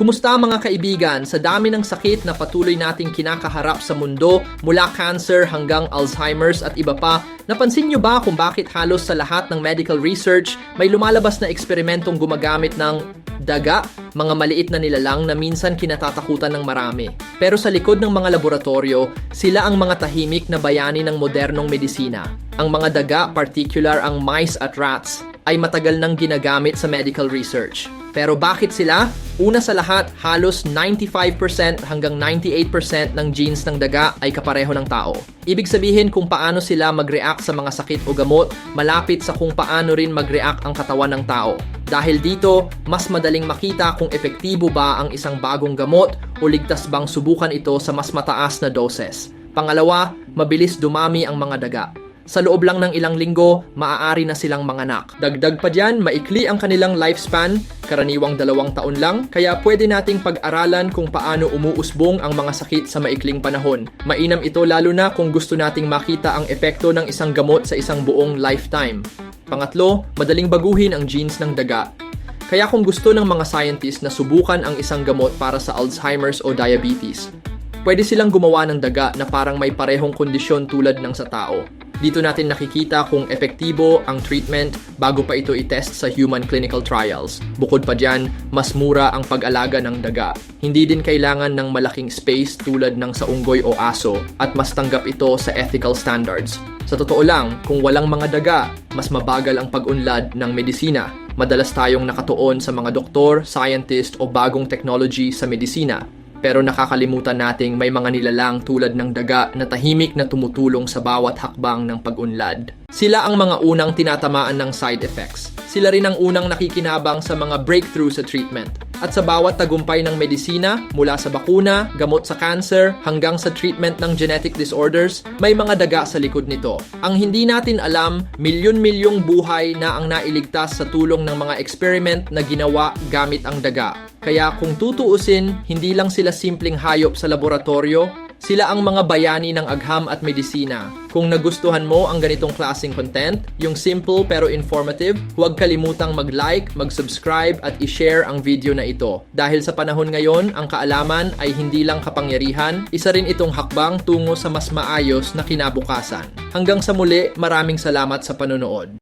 Kumusta mga kaibigan? Sa dami ng sakit na patuloy nating kinakaharap sa mundo, mula cancer hanggang Alzheimer's at iba pa, napansin nyo ba kung bakit halos sa lahat ng medical research may lumalabas na eksperimentong gumagamit ng daga, mga maliit na nilalang na minsan kinatatakutan ng marami. Pero sa likod ng mga laboratorio, sila ang mga tahimik na bayani ng modernong medisina. Ang mga daga, particular ang mice at rats, ay matagal nang ginagamit sa medical research. Pero bakit sila? Una sa lahat, halos 95% hanggang 98% ng genes ng daga ay kapareho ng tao. Ibig sabihin kung paano sila mag-react sa mga sakit o gamot, malapit sa kung paano rin mag-react ang katawan ng tao. Dahil dito, mas madaling makita kung epektibo ba ang isang bagong gamot o ligtas bang subukan ito sa mas mataas na doses. Pangalawa, mabilis dumami ang mga daga. Sa loob lang ng ilang linggo, maaari na silang manganak. Dagdag pa dyan, maikli ang kanilang lifespan, karaniwang dalawang taon lang, kaya pwede nating pag-aralan kung paano umuusbong ang mga sakit sa maikling panahon. Mainam ito lalo na kung gusto nating makita ang epekto ng isang gamot sa isang buong lifetime. Pangatlo, madaling baguhin ang genes ng daga. Kaya kung gusto ng mga scientist na subukan ang isang gamot para sa Alzheimer's o diabetes, pwede silang gumawa ng daga na parang may parehong kondisyon tulad ng sa tao. Dito natin nakikita kung epektibo ang treatment bago pa ito itest sa human clinical trials. Bukod pa dyan, mas mura ang pag-alaga ng daga. Hindi din kailangan ng malaking space tulad ng sa unggoy o aso at mas tanggap ito sa ethical standards. Sa totoo lang, kung walang mga daga, mas mabagal ang pag-unlad ng medisina. Madalas tayong nakatuon sa mga doktor, scientist o bagong technology sa medisina. Pero nakakalimutan nating may mga nilalang tulad ng daga na tahimik na tumutulong sa bawat hakbang ng pag-unlad. Sila ang mga unang tinatamaan ng side effects. Sila rin ang unang nakikinabang sa mga breakthrough sa treatment. At sa bawat tagumpay ng medisina, mula sa bakuna, gamot sa cancer, hanggang sa treatment ng genetic disorders, may mga daga sa likod nito. Ang hindi natin alam, milyon-milyong buhay na ang nailigtas sa tulong ng mga experiment na ginawa gamit ang daga. Kaya kung tutuusin, hindi lang sila simpleng hayop sa laboratorio, sila ang mga bayani ng agham at medisina. Kung nagustuhan mo ang ganitong klaseng content, yung simple pero informative, huwag kalimutang mag-like, mag-subscribe at i-share ang video na ito. Dahil sa panahon ngayon, ang kaalaman ay hindi lang kapangyarihan, isa rin itong hakbang tungo sa mas maayos na kinabukasan. Hanggang sa muli, maraming salamat sa panonood.